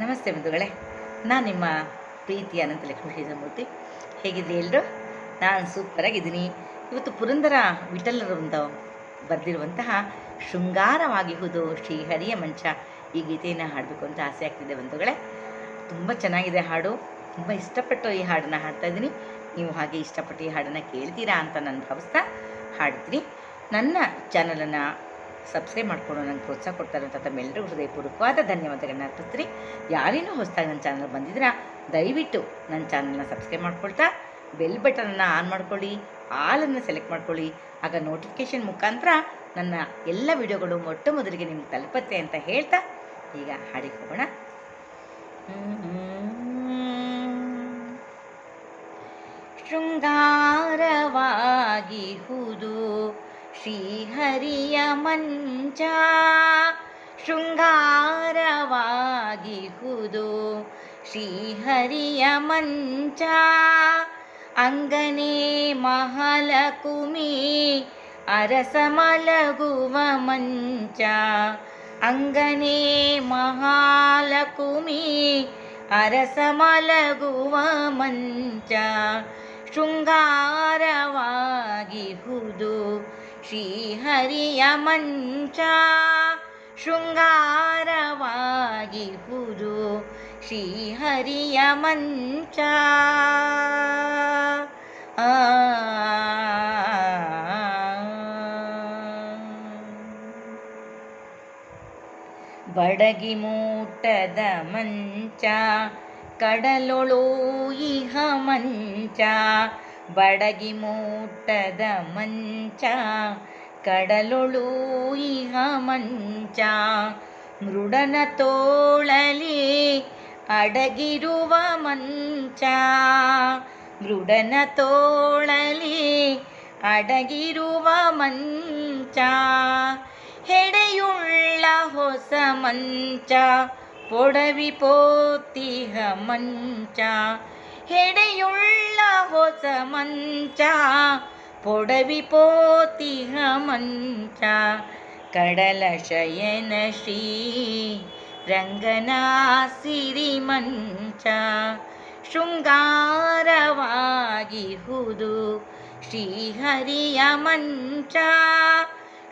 ನಮಸ್ತೆ ಬಂಧುಗಳೇ. ನಾನು ನಿಮ್ಮ ಪ್ರೀತಿಯ ಅನಂತ ಲಕ್ಷ್ಮೀ ಶ್ರೀಧಮೂರ್ತಿ ಹೇಗಿದ್ರಿ ಎಲ್ಲರೂ ನಾನು ಸೂಪರಾಗಿದ್ದೀನಿ ಇವತ್ತು ಪುರಂದರ ವಿಠಲರೊಂದು ಬರೆದಿರುವಂತಹ ಶೃಂಗಾರವಾಗಿಹುದು ಶ್ರೀಹರಿಯ ಮಂಚ ಈ ಗೀತೆಯನ್ನು ಹಾಡಬೇಕು ಅಂತ ಆಸೆ ಆಗ್ತಿದೆ ಬಂಧುಗಳೇ. ತುಂಬ ಚೆನ್ನಾಗಿದೆ ಹಾಡು. ತುಂಬ ಇಷ್ಟಪಟ್ಟು ಈ ಹಾಡನ್ನು ಹಾಡ್ತಾ ಇದ್ದೀನಿ. ನೀವು ಹಾಗೆ ಇಷ್ಟಪಟ್ಟು ಈ ಹಾಡನ್ನು ಕೇಳ್ತೀರಾ ಅಂತ ನಾನು ಭಾವಿಸ್ತಾ ಹಾಡ್ತೀನಿ ನನ್ನ ಚಾನಲನ್ನು ಸಬ್ಸ್ಕ್ರೈಬ್ ಮಾಡಿಕೊಂಡು ನನಗೆ ಪ್ರೋತ್ಸಾಹ ಕೊಡ್ತಾರಂತ ತಮ್ಮೆಲ್ಲರಿಗೂ ಹೃದಯಪೂರ್ವಕವಾದ ಧನ್ಯವಾದಗಳನ್ನ ಅರ್ಪಿಸ್ತೀನಿ ಯಾರೇನೂ ಹೊಸದಾಗಿ ನನ್ನ ಚಾನಲ್ ಬಂದಿದ್ದೀರಾ ದಯವಿಟ್ಟು ನನ್ನ ಚಾನಲ್ನ ಸಬ್ಸ್ಕ್ರೈಬ್ ಮಾಡ್ಕೊಳ್ತಾ ಬೆಲ್ ಬಟನನ್ನು ಆನ್ ಮಾಡ್ಕೊಳ್ಳಿ ಆಲನ್ನು ಸೆಲೆಕ್ಟ್ ಮಾಡ್ಕೊಳ್ಳಿ, ಆಗ ನೋಟಿಫಿಕೇಷನ್ ಮುಖಾಂತರ ನನ್ನ ಎಲ್ಲ ವಿಡಿಯೋಗಳು ಮೊಟ್ಟ ಮೊದಲಿಗೆ ನಿಮ್ಗೆ ತಲುಪತ್ತೆ ಅಂತ ಹೇಳ್ತಾ ಈಗ ಹಾಡಿಗೆ ಹೋಗೋಣ. ಶೃಂಗಾರವಾಗಿಹುದು ಶ್ರೀಹರಿಯ ಮಂಚ ಶೃಂಗಾರವಾಗಿಹುದು. ಶ್ರೀಹರಿಯ ಮಂಚ ಅಂಗನೇ ಮಹಾಲಕುಮಿ ಅರಸ ಮಲಗುವ ಮಂಚ ಅಂಗನೇ ಮಹಾಲಕುಮಿ ಅರಸ ಮಲಗುವ ಮಂಚ ಶೃಂಗಾರವಾಗಿಹುದು. ಶ್ರೀಹರಿಯ ಮಂಚ ಶೃಂಗಾರವಾಗಿಹುದು ಶ್ರೀಹರಿಯ ಮಂಚ. ಬಡಗಿ ಮೂಟದ ಮಂಚ ಕಡಲೊಳು ಇಹ ಮಂಚ ಬಡಗಿ ಮೂಟದ ಮಂಚ, ಕಡಲೊಳು ಇಹ ಮಂಚ. ಮೃಡನ ತೋಳಲಿ ಅಡಗಿರುವ ಮಂಚ, ಮೃಡನ ತೋಳಲಿ ಅಡಗಿರುವ ಮಂಚ. ಹೆಡೆಯುಳ್ಳ ಹೊಸ ಮಂಚ, ಪೊಡವಿ ಪೋತಿಹ ಮಂಚ. ಹೆಡೆಯುಳ್ಳ ಹೊಸ ಮಂಚ, ಪೊಡವಿ ಪೋತಿಹ ಮಂಚ, ಕಡಲ ಶಯನ ಶ್ರೀ ರಂಗನ ಸಿರಿ ಮಂಚ ಶೃಂಗಾರವಾಗಿಹುದು ಶ್ರೀಹರಿಯ ಮಂಚ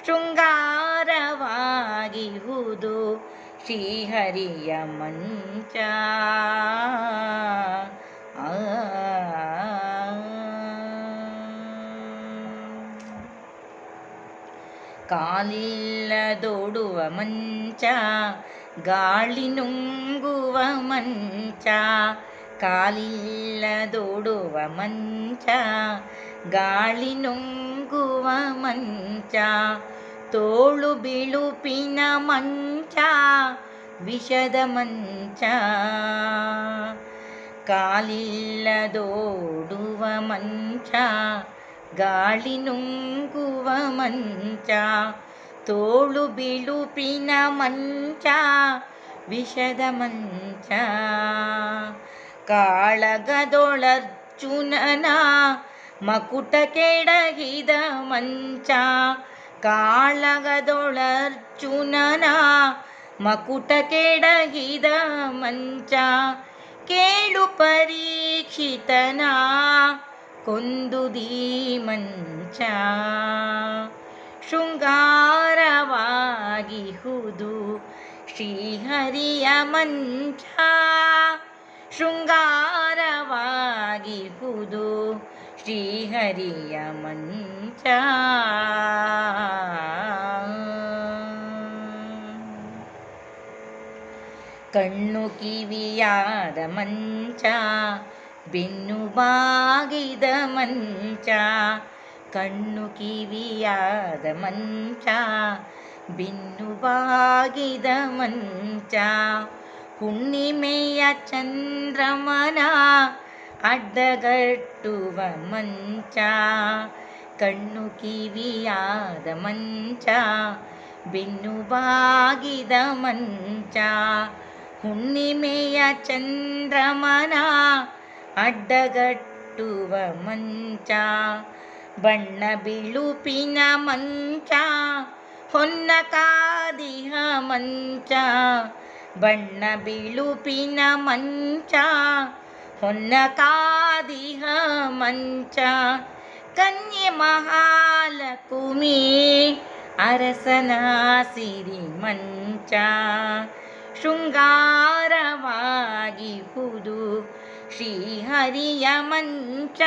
ಶೃಂಗಾರವಾಗಿಹುದು ಶ್ರೀಹರಿಯ ಮಂಚ. ಕಾಲಿಲ್ಲದೋಡುವ ಮಂಚ ಗಾಳಿ ನುಂಗುವ ಮಂಚ, ಕಾಲಿಲ್ಲದೋಡುವ ಮಂಚ ಗಾಳಿ ನುಂಗುವ ಮಂಚ, ತೋಳು ಬಿಳುಪಿನ ಮಂಚ, ವಿಷದ ಮಂಚ. ಕಾಲಿಲ್ಲದೋಡುವ ಮಂಚ ಗಾಳಿ ನುಂಗುವ ಮಂಚ, ತೋಳು ಬಿಳುಪಿನ ಮಂಚ, ವಿಷದ ಮಂಚ. ಕಾಳಗದೊಳರ್ಜುನನ ಮಕುಟ ಕೆಡಗಿದ ಮಂಚ, ಕಾಳಗದೊಳರ್ಜುನನ ಮಕುಟ ಕೆಡಗಿದ ಮಂಚ. ಕೇಳು ಪರೀಕ್ಷಿತನ ಕೊಂದುದೀ ಮಂಚ ಶೃಂಗಾರವಾಗಿಹುದು ಶ್ರೀಹರಿಯ ಮಂಚ. ಶೃಂಗಾರವಾಗಿಹುದು ಶ್ರೀಹರಿಯ ಮಂಚ. ಕಣ್ಣು ಕಿವಿಯಾದ ಮಂಚ. ಬೆನ್ನು ಬಾಗಿದ ಮಂಚ, ಕಣ್ಣು ಕಿವಿಯಾದ ಮಂಚ, ಬೆನ್ನು ಬಾಗಿದ ಮಂಚ, ಹುಣ್ಣಿಮೆಯ ಚಂದ್ರಮನ ಅಡ್ಡಗಟ್ಟುವ ಮಂಚ, ಕಣ್ಣು ಕಿವಿಯಾದ ಮಂಚ, ಬೆನ್ನು ಬಾಗಿದ ಮಂಚ, ಹುಣ್ಣಿಮೆಯ ಚಂದ್ರಮನ ಅಡ್ಡಗಟ್ಟುವ ಮಂಚ, ಬಣ್ಣ ಬಿಳುಪಿನ ಮಂಚ, ಹೊನ್ನ ಕಾದಿಹ ಮಂಚ, ಬಣ್ಣ ಬಿಳುಪಿನ ಮಂಚ, ಹೊನ್ನ ಕಾದಿಹ ಮಂಚ, ಕನ್ಯೆ ಮಹಾಲಕುಮಿ ಅರಸನ ಸಿರಿ ಮಂಚ, ಶೃಂಗಾರವಾಗಿ ಹುದು ಶ್ರೀಹರಿಯ ಮಂಚ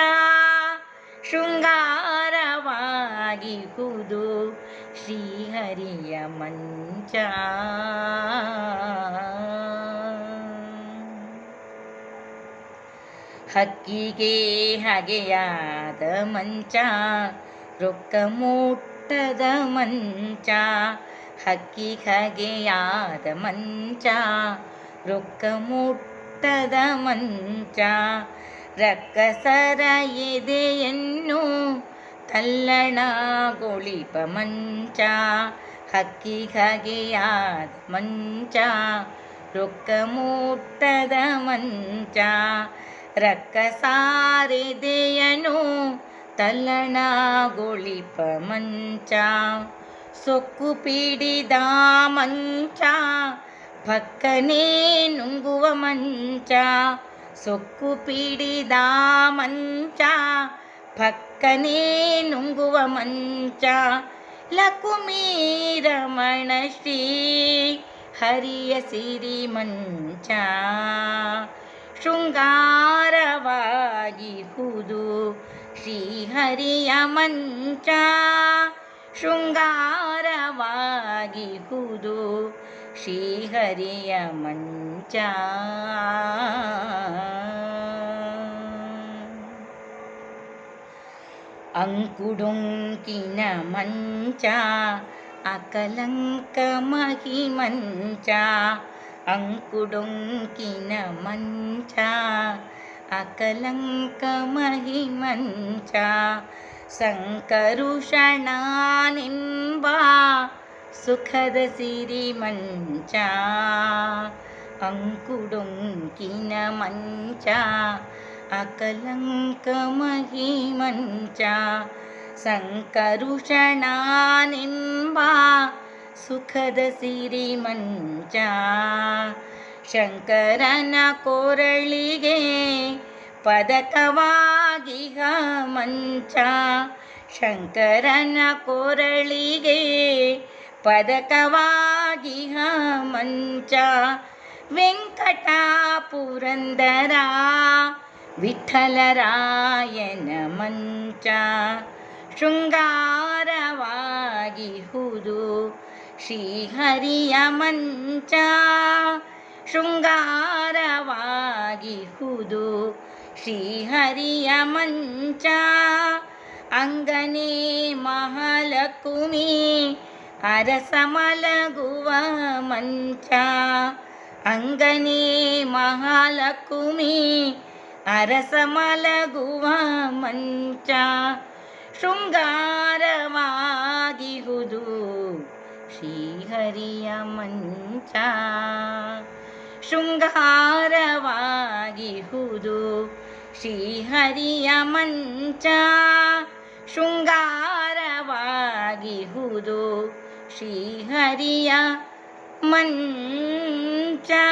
ಶೃಂಗಾರವಾಗಿ ಕುದು ಶ್ರೀಹರಿಯ ಮಂಚ. ಹಕ್ಕಿಗೆ ಹಗೆಯಾದ ಮಂಚ, ರೊಕ್ಕ ಮುಟ್ಟದ ಮಂಚ, ಹಕ್ಕಿ ಹಗೆಯಾದ ಮಂಚ, ರೊಕ್ಕ ಮುಟ್ಟದ ಮಂಚ ರಕ್ಕಸರ ಎದೆಯನ್ನು ತಲ್ಲಣಗೊಳಿಪ ಮಂಚ ಹಕ್ಕಿ ಹಗೆಯಾದ ಮಂಚ ರೊಕ್ಕ ಮುಟ್ಟದ ಮಂಚ ರಕ್ಕಸಾರೆದೆಯನು ತಲ್ಲಣಗೊಳಿಪ ಮಂಚ ಸೊಕ್ಕು ಪಿಡಿದ ಮಂಚ ಪಕ್ಕನೇ ನುಂಗುವ ಮಂಚ, ಸೊಕ್ಕು ಪಿಡಿದ ಮಂಚ, ಪಕ್ಕನೇ ನುಂಗುವ ಮಂಚ ಲಕುಮಿ ರಮಣ ಶ್ರೀ ಹರಿಯ ಸಿರಿ ಮಂಚ. ಶೃಂಗಾರವಾಗಿ ಹುದು ಶ್ರೀಹರಿಯ ಮಂಚ, ಶೃಂಗಾರವಾಗಿ श्रीहरियमञ्चा हरियमञ्च अङ्कुडों किन मञ्च अकलङ्कमहिमञ्च अङ्कुडोङ्कीनमञ्च सङ्करुषणानिम्बा ಮಂಚ ಅಂಕುಡೊಂಕಿನ ಮಂಚ ಅಕಲಂಕ ಮಹಿ ಮಂಚ ಸಂಕರುಷಣನೆಂಬ ಸುಖದ ಸಿರಿ ಮಂಚ ಅಂಕುಡೊಂಕಿನ ಮಂಚ ಅಕಲಂಕ ಮಹಿ ಮಂಚ ಸಂಕರುಷಣನೆಂಬ ಸುಖದ ಸಿರಿ ಮಂಚ ಶಂಕರನ ಕೊರಳಿಗೆ ಪದಕವಾಗಿಹ ಮಂಚ ಶಂಕರನ ಕೊರಳಿಗೆ ಪದಕವಾಗಿಹ ಮಂಚ ವೆಂಕಟ ಪುರಂದರ ವಿಠಲರಾಯನ ಮಂಚ ಶೃಂಗಾರವಾಗಿ ಹುದು ಶ್ರೀಹರಿಯ ಮಂಚ ಶೃಂಗಾರವಾಗಿ ಹುದು ಶ್ರೀಹರಿಯ ಮಂಚ ಅಂಗನೇ ಮಹಾಲಕುಮಿ ಅರಸ ಮಲಗುವ ಮಂಚ, ಅಂಗನೇ ಮಹಾಲಕುಮಿ ಅರಸ ಮಲಗುವ ಮಂಚ ಶೃಂಗಾರವಾಗಿಹುದು ಶ್ರೀಹರಿಯ ಮಂಚ ಶೃಂಗಾರವಾಗಿಹುದು ಶ್ರೀಹರಿಯ ಮಂಚ ಶೃಂಗಾರವಾಗಿಹುದು श्रीहरिया मञ्चा